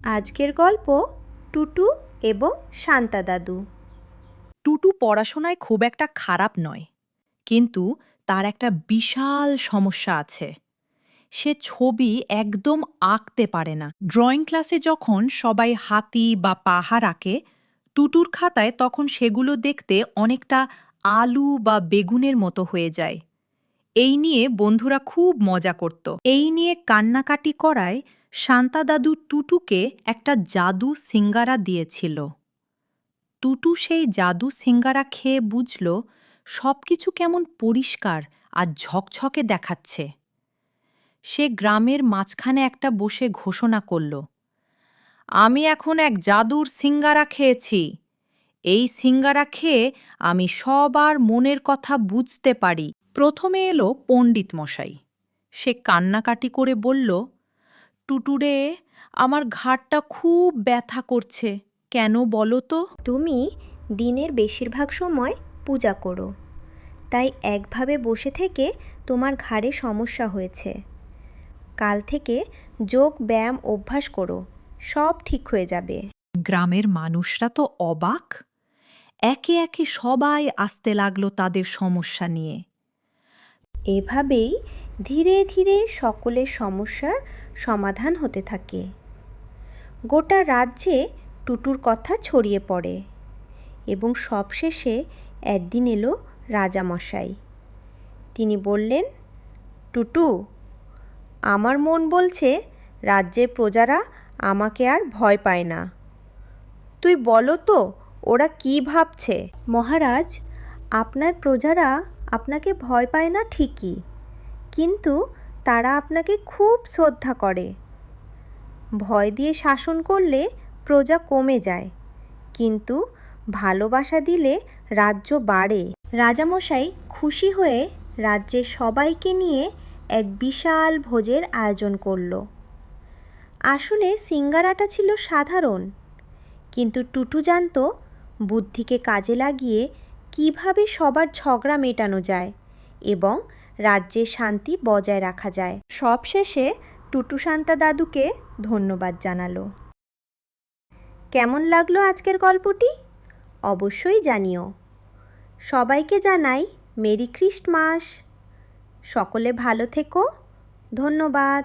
আজকের গল্প টুটু এবং শান্তা দাদু। টুটু পড়াশোনায় খুব একটা খারাপ নয়, কিন্তু তার একটা বিশাল সমস্যা আছে। সে ছবি একদম আঁকতে পারে না। ড্রয়িং ক্লাসে যখন সবাই হাতি বা পাহাড় আঁকে, টুটুর খাতায় তখন সেগুলো দেখতে অনেকটা আলু বা বেগুনের মতো হয়ে যায়। এই নিয়ে বন্ধুরা খুব মজা করত। এই নিয়ে কান্নাকাটি করায় শান্তা দাদু টুটুকে একটা জাদু সিঙ্গারা দিয়েছিল। টুটু সেই জাদু সিঙ্গারা খেয়ে বুঝল, সবকিছু কেমন পরিষ্কার আর ঝকঝকে দেখাচ্ছে। সে গ্রামের মাঝখানে একটা বসে ঘোষণা করল, আমি এখন এক জাদুর সিঙ্গারা খেয়েছি। এই সিঙ্গারা খেয়ে আমি সবার মনের কথা বুঝতে পারি। প্রথমে এলো পণ্ডিত মশাই সে কান্নাকাটি করে বলল টুটুরে আমার ঘাড়টা খুব ব্যথা করছে। কেন বলো তো? তুমি দিনের বেশিরভাগ সময় পূজা করো। তাই একভাবে বসে থেকে তোমার ঘাড়ে সমস্যা হয়েছে। কাল থেকে যোগ ব্যায়াম অভ্যাস করো। সব ঠিক হয়ে যাবে। গ্রামের মানুষরা তো অবাক। একে একে সবাই আসতে লাগল তাদের সমস্যা নিয়ে। এভাবেই ধীরে ধীরে সকলের সমস্যার সমাধান হতে থাকে। গোটা রাজ্যে টুটুর কথা ছড়িয়ে পড়ে এবং সবশেষে একদিন এলো রাজামশাই। তিনি বললেন, টুটু, আমার মন বলছে রাজ্যের প্রজারা আমাকে আর ভয় পায় না। তুই বলো তো, ওরা কি ভাবছে? মহারাজ, আপনার প্রজারা আপনাকে ভয় পায় না ঠিকই। কিন্তু তারা আপনাকে খুব শ্রদ্ধা করে। ভয় দিয়ে শাসন করলে প্রজা কমে যায়। কিন্তু ভালোবাসা দিলে রাজ্য বাড়ে। রাজামশাই খুশি হয়ে রাজ্যের সবাইকে নিয়ে এক বিশাল ভোজের আয়োজন করল। আসলে সিঙ্গারাটা ছিল সাধারণ। কিন্তু টুটু জানতো বুদ্ধিকে কাজে লাগিয়ে কীভাবে সবার ঝগড়া মেটানো যায় এবং রাজ্যের শান্তি বজায় রাখা যায়। সবশেষে টুটু শান্তা দাদুকে ধন্যবাদ জানালো। কেমন লাগল আজকের গল্পটি? অবশ্যই জানিও। সবাইকে জানাই মেরি ক্রিস্টমাস সকলে ভালো থেকো। ধন্যবাদ।